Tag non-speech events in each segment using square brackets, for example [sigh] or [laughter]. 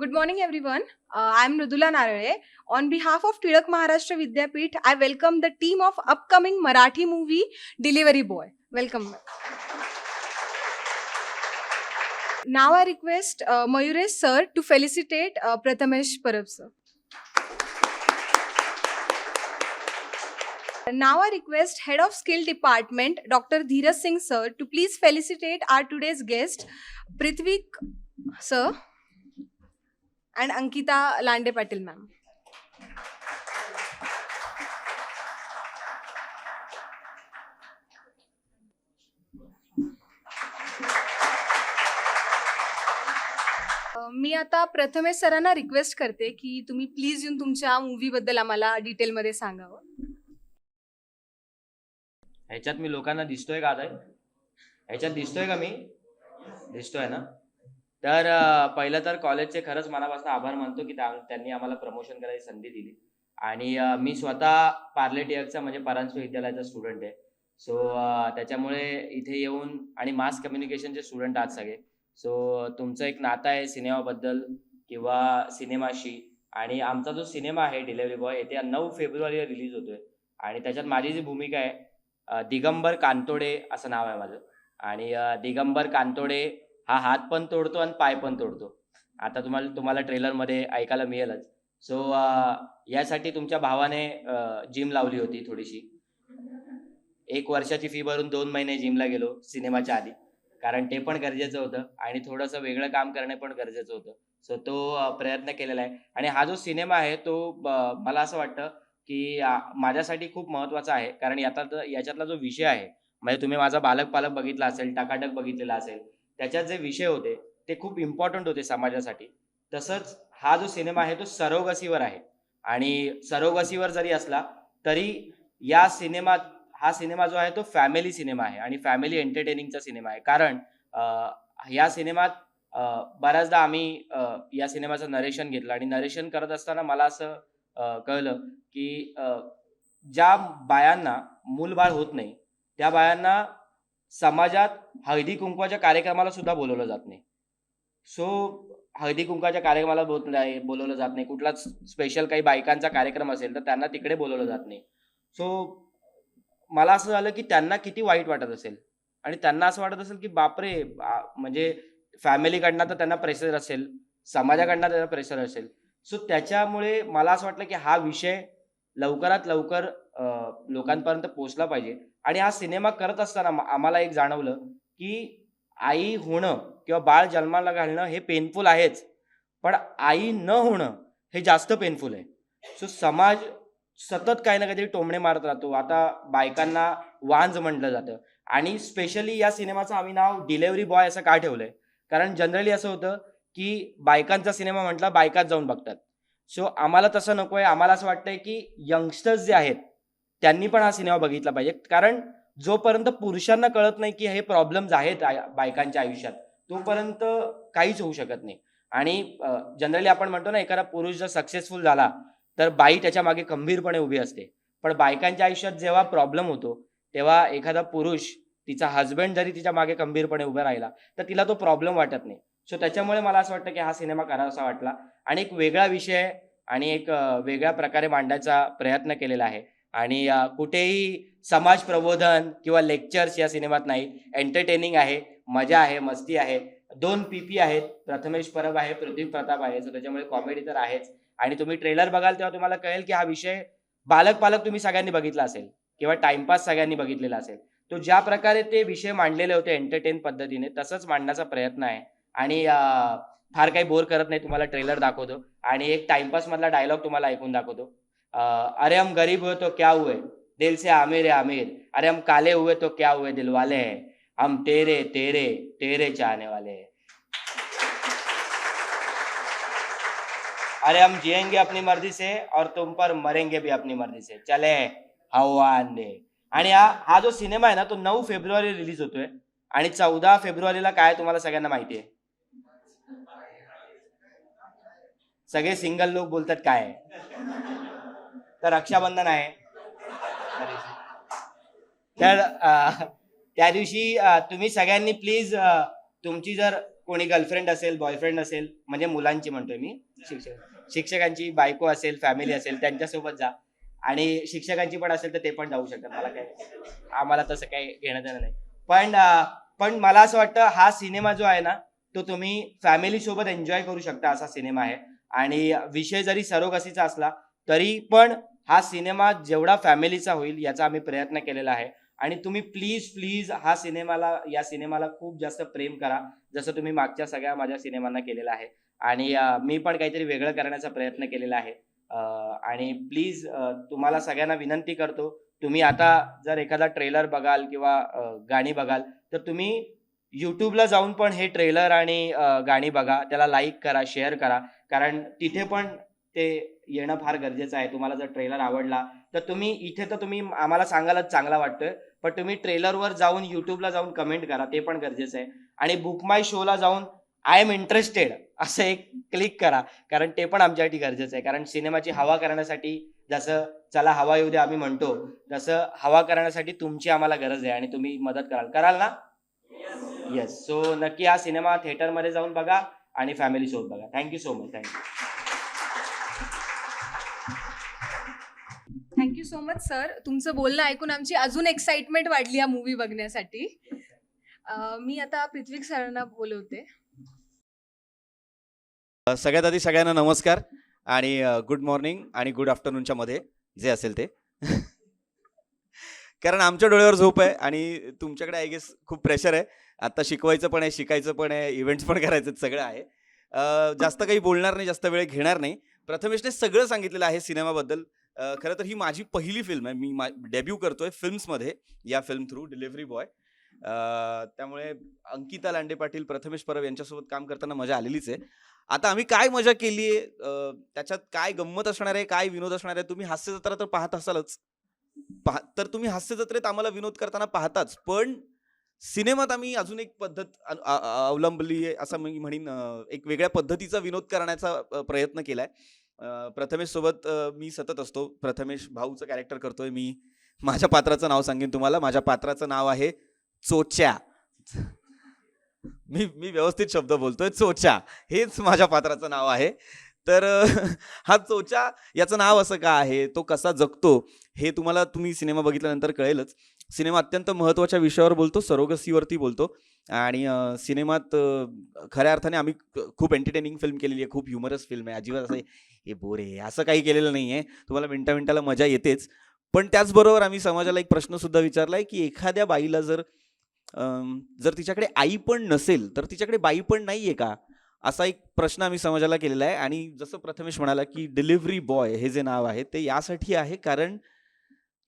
Good morning, everyone. Uh, I'm Mridula Narale. On behalf of Tidak Maharashtra Vidyapeeth, I welcome the team of upcoming Marathi movie Delivery Boy. Welcome. Now I request uh, Mayuresh sir to felicitate uh, Prathamesh Parab sir. Now I request Head of Skill Department Dr. Dheeraj Singh sir to please felicitate our today's guest Prithvik sir and Ankita Lande Patil ma'am मी आता प्रथमेश सरांना request करते की तुम्ही please येऊन तुमच्या मूवीबद्दल आम्हाला डिटेलमध्ये सांगावं. ह्याच्यात मी लोकांना दिसतोय का आता? ह्याच्यात दिसतोय का मी? दिसतोय ना? तर पहिलं तर कॉलेजचे खरंच मनापासून आभार मानतो की त्या- त्यांनी आम्हाला प्रमोशन करायची संधी दिली. आणि मी स्वतः पार्ले टिळकचा म्हणजे परांश विद्यालयाचा स्टुडंट आहे. सो त्याच्यामुळे इथे येऊन आणि मास कम्युनिकेशनचे स्टुडंट आहात सगळे. सो तुमचं एक नातं आहे सिनेमाबद्दल किंवा सिनेमाशी आणि आमचा जो सिनेमा आहे डिलेव्हरी बॉय येत्या नऊ फेब्रुवारीला रिलीज होतोय. आणि त्याच्यात माझी जी भूमिका आहे दिगंबर कांतोडे असं नाव आहे माझं. आणि दिगंबर कांतोडे हा हात पण तोडतो आणि पाय पण तोडतो. आता तुम्हाला तुम्हाला ट्रेलरमध्ये ऐकायला मिळेलच. सो uh, यासाठी तुमच्या भावाने uh, जिम लावली होती थोडीशी. एक वर्षाची फी भरून दोन महिने जिमला गेलो सिनेमाच्या आधी. कारण ते पण गरजेचं होतं आणि थोडंसं वेगळं काम करणे पण गरजेचं होतं. सो तो uh, प्रयत्न केलेला आहे. आणि हा जो सिनेमा आहे तो मला असं वाटतं की माझ्यासाठी खूप महत्त्वाचा आहे. कारण याचा याच्यातला जो विषय आहे म्हणजे तुम्ही माझा बालक पालक बघितला असेल टाकाटक बघितलेला असेल त्याच्यात जे विषय होते ते खूप इम्पॉर्टंट होते समाजासाठी. तसंच हा जो सिनेमा आहे तो सरोगसीवर आहे. आणि सरोगसीवर जरी असला तरी या सिनेमात हा सिनेमा जो आहे तो फॅमिली सिनेमा आहे आणि फॅमिली एंटरटेनिंगचा सिनेमा आहे. कारण या सिनेमात बऱ्याचदा आम्ही या सिनेमाचं नरेशन घेतलं आणि नरेशन करत असताना मला असं कळलं की ज्या बायांना मूलबाळ होत नाही त्या बायांना समाजात हळदी कुंकवाच्या कार्यक्रमाला सुद्धा बोलवलं जात नाही. सो हळदी कुंकवाच्या कार्यक्रमाला बोल नाही बोलवलं जात नाही. कुठलाच स्पेशल काही बायकांचा कार्यक्रम असेल तर त्यांना तिकडे बोलवलं जात नाही. सो मला असं झालं की त्यांना किती वाईट वाटत असेल? आणि त्यांना असं वाटत असेल की बापरे म्हणजे फॅमिलीकडनं तर त्यांना प्रेशर असेल समाजाकडनं त्यांना प्रेशर असेल. सो त्याच्यामुळे मला असं वाटलं की हा विषय लवकरात लवकर लोकांपर्यंत पोहोचला पाहिजे. आणि हा सिनेमा करत असताना आम्हाला एक जाणवलं की आई होणं किंवा बाळ जन्माला घालणं हे पेनफुल आहेच. पण आई न होणं हे जास्त पेनफुल आहे. सो समाज सतत काही ना काहीतरी टोमणे मारत राहतो. आता बायकांना वांज म्हटलं जातं. आणि स्पेशली या सिनेमाचं आम्ही नाव डिलेव्हरी बॉय असं का ठेवलंय? कारण जनरली असं होतं की बायकांचा सिनेमा म्हटला बायकात जाऊन बघतात. सो आम्हाला तसं नको आहे आम्हाला असं वाटतंय की यंगस्टर्स जे आहेत त्यांनी पण हा सिनेमा बघितला पाहिजे. कारण जोपर्यंत पुरुषांना कळत नाही की हे प्रॉब्लेम्स आहेत बायकांच्या आयुष्यात तोपर्यंत काहीच होऊ शकत नाही. आणि जनरली आपण म्हणतो ना एखादा पुरुष जर सक्सेसफुल झाला तर बाई त्याच्यामागे खंबीरपणे उभी असते. पण बायकांच्या आयुष्यात जेव्हा प्रॉब्लेम होतो तेव्हा एखादा पुरुष तिचा हस्बंड जरी तिच्यामागे खंबीरपणे उभा राहिला तर तिला तो प्रॉब्लेम वाटत नाही. सो त्याच्यामुळे मला असं वाटतं की हा सिनेमा करावासा वाटला. आणि एक वेगळा विषय आणि एक वेगळ्या प्रकारे मांडायचा प्रयत्न केलेला आहे. आणि कुठेही समाज प्रबोधन किंवा लेक्चर्स या सिनेमात नाही. एंटरटेनिंग आहे मजा आहे मस्ती आहे. दोन पीपी आहेत. प्रथमेश परब आहे प्रदीप प्रताप आहे. सो त्याच्यामुळे कॉमेडी तर आहेच. आणि तुम्ही ट्रेलर बघाल तेव्हा तुम्हाला कळेल की हा विषय बालक पालक तुम्ही सगळ्यांनी बघितला असेल किंवा टाइमपास सगळ्यांनी बघितलेला असेल. तो ज्या प्रकारे ते विषय मांडलेले होते एंटरटेन पद्धतीने तसंच मांडण्याचा प्रयत्न आहे. आणि फार काही बोर करत नाही तुम्हाला ट्रेलर दाखवतो. आणि एक टाइमपास मधला डायलॉग तुम्हाला ऐकून दाखवतो. अरे हम गरीब हुए तो क्या हुए? दिल से आमिर है आमिर। अरे हम काले हुए तो क्या हुए? दिल वाले हैं। हम तेरे तेरे तेरे चाहने वाले हैं। अरे हम जिएंगे अपनी मर्जी से और तुम पर मरेंगे भी अपनी मर्जी से। चले हवाने आणि हा हा जो सिनेमा आहे ना तो नऊ फेब्रुवारी रिलीज होतोय. आणि चौदा फेब्रुवारीला काय तुम्हाला सगळ्यांना माहिती आहे? सगळे सिंगल लोक बोलतात काय? तर रक्षाबंधन आहे. तर त्या दिवशी तुम्ही सगळ्यांनी प्लीज तुमची जर कोणी गर्लफ्रेंड असेल बॉयफ्रेंड असेल म्हणजे मुलांची म्हणतोय मी शिक्षक शिक्षकांची बायको असेल फॅमिली असेल त्यांच्यासोबत जा. आणि शिक्षकांची पण असेल तर ते पण जाऊ शकतात. मला काय आम्हाला तसं काही घेणं देणं नाही. पण पण मला असं वाटतं हा सिनेमा जो आहे ना तो तुम्ही फॅमिली सोबत एन्जॉय करू शकता असा सिनेमा आहे. आणि विषय जरी सरोगसीचा असला तरी पण हा सिनेमा जेवढा फॅमिलीचा होईल याचा आम्ही प्रयत्न केलेला आहे. आणि तुम्ही प्लीज प्लीज हा सिनेमाला या सिनेमाला खूप जास्त प्रेम करा जसं तुम्ही मागच्या सगळ्या माझ्या सिनेमांना केलेलं आहे. आणि मी पण काहीतरी वेगळं करण्याचा प्रयत्न केलेला आहे. आणि प्लीज तुम्हाला सगळ्यांना विनंती करतो तुम्ही आता जर एखादा ट्रेलर बघाल किंवा गाणी बघाल तर तुम्ही यूट्यूबला जाऊन पण हे ट्रेलर आणि गाणी बघा त्याला लाईक करा शेअर करा. कारण तिथे पण ते येणं फार गरजेचं आहे. तुम्हाला जर ट्रेलर आवडला तर तुम्ही इथे तर तुम्ही आम्हाला सांगायलाच चांगला वाटतोय पण तुम्ही ट्रेलरवर जाऊन युट्यूबला जाऊन कमेंट करा ते पण गरजेचं आहे. आणि बुक माय शोला जाऊन आय एम इंटरेस्टेड असं एक क्लिक करा कारण ते पण आमच्यासाठी गरजेचं आहे. कारण सिनेमाची हवा करण्यासाठी जसं चला हवा येऊ द्या आम्ही म्हणतो तसं हवा करण्यासाठी तुमची आम्हाला गरज आहे आणि तुम्ही मदत कराल. कराल ना? येस सो नक्की हा सिनेमा थिएटरमध्ये जाऊन बघा आणि फॅमिली सोबत बघा. Thank you so much thank you thank you so much sir तुमचं बोलणं ऐकून आमची अजून एक्साइटमेंट वाढली या मूवी बघण्यासाठी. मी आता पृथ्वी सरांना बोलवते. सगळ्यात आधी सगळ्यांना नमस्कार आणि गुड मॉर्निंग आणि गुड आफ्टरनूनच्या मध्ये जे असेल ते. [laughs] कारण आमच्या डोळ्यावर झोप आहे आणि तुमच्याकडे आय गेस खूप प्रेशर आहे. आता शिकवायचं पण आहे शिकायचं पण आहे इव्हेंट्स पण करायचं सगळं आहे. जास्त काही बोलणार नाही जास्त वेळ घेणार नाही. प्रथमेशने सगळं सांगितलेलं आहे सिनेमाबद्दल. खरं तर ही माझी पहिली फिल्म आहे. मी मा डेब्यू करतोय फिल्म्समध्ये या फिल्म थ्रू डिलिव्हरी बॉय त्यामुळे अंकिता लांडे पाटील प्रथमेश परब यांच्यासोबत काम करताना मजा आलेलीच आहे. आता आम्ही काय मजा केली आहे? त्याच्यात काय गंमत असणार आहे? काय विनोद असणार आहे? तुम्ही हास्य जत्रा तर पाहत असालच. पाह तर तुम्ही हास्य जत्रेत आम्हाला विनोद करताना पाहताच. पण सिनेमात आम्ही अजून एक पद्धत अवलंबली आहे असं मी म्हणीन एक वेगळ्या पद्धतीचा विनोद करण्याचा प्रयत्न केला आहे प्रथमेश सोबत मी सतत असतो. प्रथमेश भाऊचं कॅरेक्टर करतोय मी. माझ्या पात्राचं नाव सांगेन तुम्हाला. माझ्या पात्राचं नाव आहे चोच्या. मी मी व्यवस्थित शब्द बोलतोय. चोच्या. हेच माझ्या पात्राचं नाव आहे. तर हा चोचा याचं नाव असं का आहे? तो कसा जगतो? हे तुम्हाला तुम्ही सिनेमा बघितल्यानंतर कळेलच. सिनेमा अत्यंत महत्त्वाच्या विषयावर बोलतो. सरोगसीवरती बोलतो. आणि सिनेमात खऱ्या अर्थाने आम्ही खूप एंटरटेनिंग फिल्म केलेली आहे खूप ह्युमरस फिल्म आहे. अजिबात असं हे बोरे असं काही केलेलं नाही आहे तुम्हाला मिनटा मिनटाला मजा येतेच. पण त्याचबरोबर आम्ही समाजाला एक प्रश्नसुद्धा विचारला आहे की एखाद्या बाईला जर जर तिच्याकडे आई पण नसेल तर तिच्याकडे बाई पण नाही आहे का? असा एक प्रश्न आम्ही समाजाला केलेला आहे. आणि जसं प्रथमेश म्हणाला की डिलिव्हरी बॉय हे जे नाव आहे ते यासाठी आहे कारण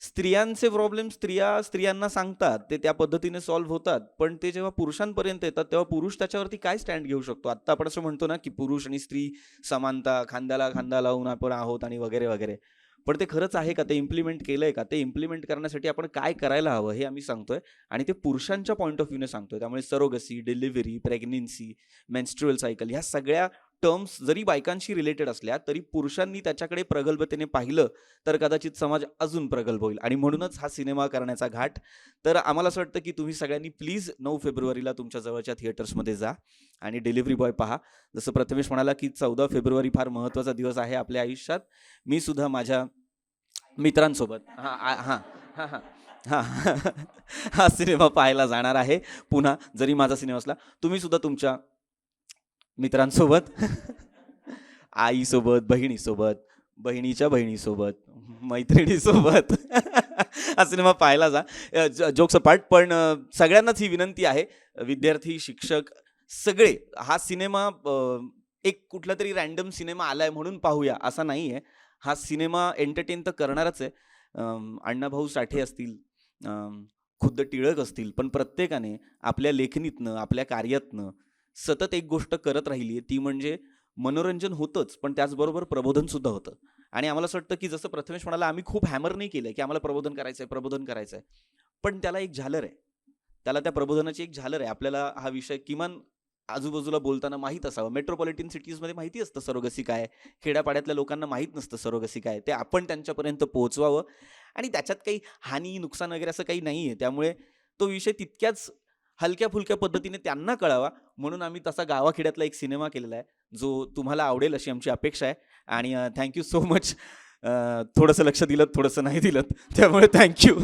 स्त्रियांचे प्रॉब्लेम स्त्रिया स्त्रियांना सांगतात ते त्या पद्धतीने सॉल्व्ह होतात. पण ते जेव्हा पुरुषांपर्यंत येतात तेव्हा पुरुष त्याच्यावरती काय स्टँड घेऊ शकतो? आत्ता आपण असं म्हणतो ना की पुरुष आणि स्त्री समानता खांद्याला खांदा लावून आपण आहोत आणि वगैरे वगैरे. पण ते खरंच आहे का? ते इम्प्लिमेंट केलं आहे का? ते इम्प्लिमेंट करण्यासाठी आपण काय करायला हवं हे आम्ही सांगतोय. आणि ते पुरुषांच्या पॉईंट ऑफ व्ह्यूने सांगतोय. त्यामुळे surrogacy delivery pregnancy menstrual cycle ह्या सगळ्या टर्म्स जरी बायकांशी रिलेटेड असल्या तरी पुरुषांनी त्याच्याकडे प्रगल्भतेने पाहिलं तर कदाचित समाज अजून प्रगल्भ होईल. आणि म्हणूनच हा सिनेमा करण्याचा घाट. तर आम्हाला असं वाटतं की तुम्ही सगळ्यांनी प्लीज नऊ फेब्रुवारीला तुमच्या जवळच्या थिएटर्समध्ये जा आणि डिलिव्हरी बॉय पहा. जसं प्रथमेश म्हणाला की चौदा फेब्रुवारी फार महत्त्वाचा दिवस आहे आपल्या आयुष्यात. मी सुद्धा माझ्या मित्रांसोबत हां हां हां हां हां हा सिनेमा पाहायला जाणार आहे पुन्हा जरी माझा सिनेमा असला. तुम्ही सुद्धा तुमच्या मित्रांसोबत. [laughs] आईसोबत बहिणीसोबत बहिणीच्या बहिणीसोबत मैत्रिणीसोबत. [laughs] हा सिनेमा पाहायला जा. जोक्स पाठ पण सगळ्यांनाच ही विनंती आहे. विद्यार्थी शिक्षक सगळे हा सिनेमा एक कुठला तरी रॅन्डम सिनेमा आलाय म्हणून पाहूया असा नाही आहे हा सिनेमा एंटरटेन तर करणारच आहे. अण्णाभाऊ साठे असतील खुद्द टिळक असतील पण प्रत्येकाने आपल्या लेखणीतनं आपल्या कार्यातनं सतत एक गोष्ट करत राहिली आहे ती म्हणजे मनोरंजन होतंच पण त्याचबरोबर प्रबोधन सुद्धा होतं. आणि आम्हाला असं वाटतं की जसं प्रथमेश म्हणाला आम्ही खूप हॅमर नाही केलं की आम्हाला प्रबोधन करायचं आहे प्रबोधन करायचं आहे पण त्याला एक झालर आहे. त्याला त्या प्रबोधनाची एक झालर आहे. आपल्याला हा विषय किमान आजूबाजूला बोलताना माहीत असावं. मेट्रोपॉलिटन सिटीजमध्ये माहिती असतं सरोगसी काय खेड्यापाड्यातल्या लोकांना माहीत नसतं सरोगसी काय ते आपण त्यांच्यापर्यंत पोहोचवावं. आणि त्याच्यात काही हानी नुकसान वगैरे असं काही नाही आहे त्यामुळे तो विषय तितक्याच हलक्या फुलक्या पद्धतीने त्यांना कळावा. म्हणून आम्ही तसा गावाखेड्यातला एक सिनेमा केलेला आहे जो तुम्हाला आवडेल अशी आमची अपेक्षा आहे. आणि थँक्यू सो मच. थोडंसं लक्ष दिलं थोडंसं नाही दिलं. त्यामुळे thank you.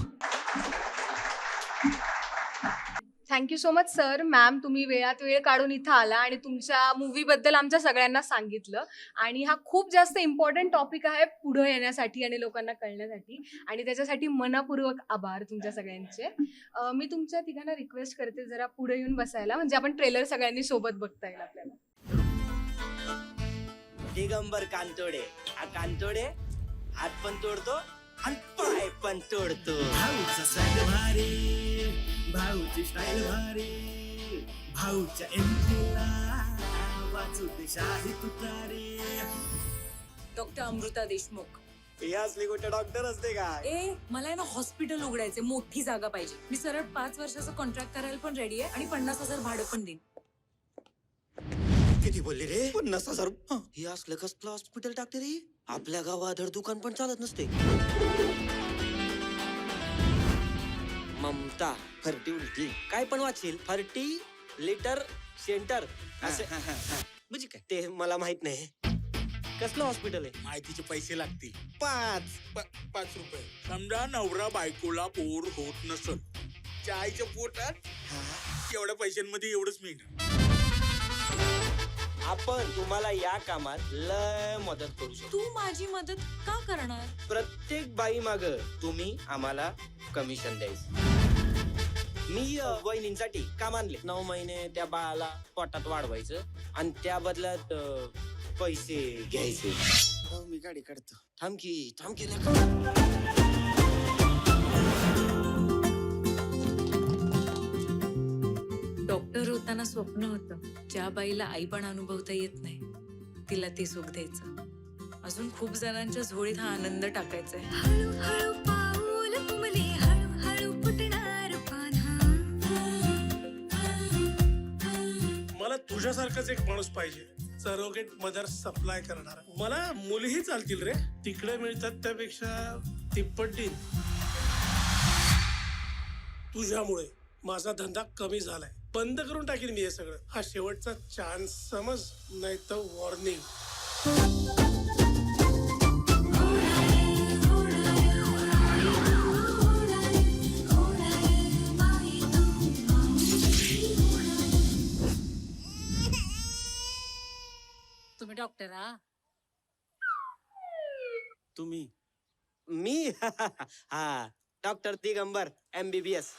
Thank you so much sir. Ma'am तुम्ही वेळात वेळ काढून इथं आला आणि तुमच्या मूवीबद्दल आमच्या सगळ्यांना सांगितलं. आणि हा खूप जास्त इम्पॉर्टंट टॉपिक आहे पुढं येण्यासाठी आणि लोकांना कळण्यासाठी. आणि त्याच्यासाठी मनपूर्वक आभार तुमच्या सगळ्यांचे. मी तुमच्या तिघांना रिक्वेस्ट करते जरा पुढे येऊन बसायला. म्हणजे आपण ट्रेलर सगळ्यांनी सोबत बघता येईल आपल्याला. दिगंबर कांतोडे. हा कांतोडे हात पण तोडतो आणि पाय पण तोडतो. भारी भाऊची स्टाईल भारी. भाऊच्या एंट्रीला वाचू दे शाही तुतारी. डॉक्टर अमृता देशमुख. ही असली गोष्ट डॉक्टर असते का? ए मला आहे ना हॉस्पिटल उघडायचे मोठी जागा पाहिजे. मी सरळ पाच वर्षाचं कॉन्ट्रॅक्ट करायला पण रेडी आहे आणि पन्नास हजार भाडं पण देईन. किती बोलली रे? पन्नास हजार? हं, ही असलं कसलं हॉस्पिटल टाकते रे आपल्या गावात धड दुकान पण चालत नसते. ममता फर्टी उलटी. काय पण वाचशील फर्टी लिटर सेंटर. असं. म्हणजे काय? ते मला माहीत नाही. कसलं हॉस्पिटल आहे? माहितीचे पैसे लागतील. पाच. प- पाच रुपये. समजा नवरा बायकोला पोर होत नसल. चायच्या पोटात एवढ्या पैशांमध्ये एवढंच मिळणार. आपण तुम्हाला या कामात लय मदत करू शकतो. तू माझी मदत का करणार? प्रत्येक बाई माग तुम्ही आम्हाला कमिशन द्यायचं. मी अ, वहिनींसाठी काम आणले. नऊ महिने त्या बाळाला पोटात वाढवायचं आणि त्या बदल्यात अ, पैसे घ्यायचे. हो, मी गाडी काढतो. थांब की थांब की लेका. डॉक्टर होताना स्वप्न होतं ज्या बाईला आई पण अनुभवता येत नाही तिला ते सुख द्यायचं. अजून खूप जणांच्या झोळीत हा आनंद टाकायचा आहे तुझ्यासारखाच एक माणूस पाहिजे सरोगेट मदर सप्लाय करणार. मला मुलीही चालतील रे. तिकडे मिळतात त्यापेक्षा तिप्पट तुझ्यामुळे माझा धंदा कमी झालाय. बंद करून टाकीन मी हे सगळं. हा शेवटचा चान्स समज नाही तर वॉर्निंग तुम्ही डॉक्टर हा तुम्ही? मी? [laughs] हा. Doctor Digambar MBBS